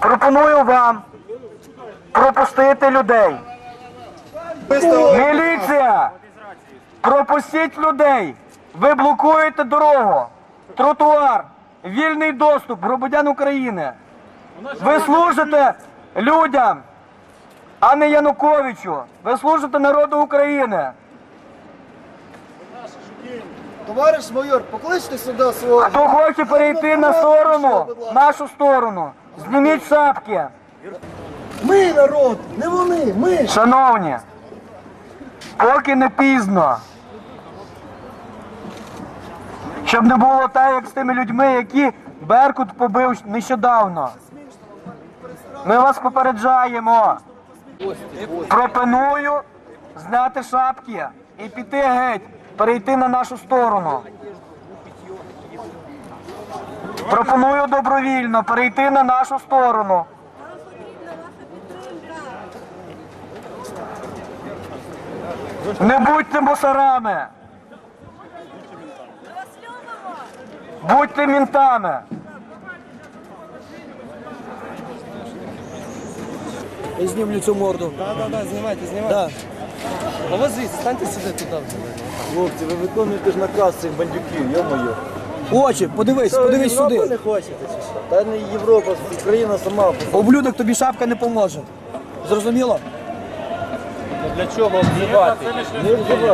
Пропоную вам пропустити людей. Міліція! Пропустіть людей! Ви блокуєте дорогу, тротуар, вільний доступ громадян України. Ви служите людям, а не Януковичу. Ви служите народу України. Товариш майор, покличте сюди свого. Хто хоче перейти на сторону, нашу сторону, зніміть шапки. Ми народ, не вони, ми. Шановні, поки не пізно. Щоб не було так, як з тими людьми, які Беркут побив нещодавно. Ми вас попереджаємо. Пропоную зняти шапки і піти геть, перейти на нашу сторону. Пропоную добровільно перейти на нашу сторону. Не будьте мусорами. Будьте мінтами. Я знімлю цю морду. Так, так, так, знімайте, знімайте. Да. А ви звідси, станьте сюди туди. Хлопці, ви виконуєте ж наказ цих бандюків, йо-моє. Очі, подивись, Що, подивись Європу сюди. не хочете чи що? Та не Європа, Україна сама. Облюдок тобі шапка не поможе. Зрозуміло? Для чого обзивати? Не вбивай.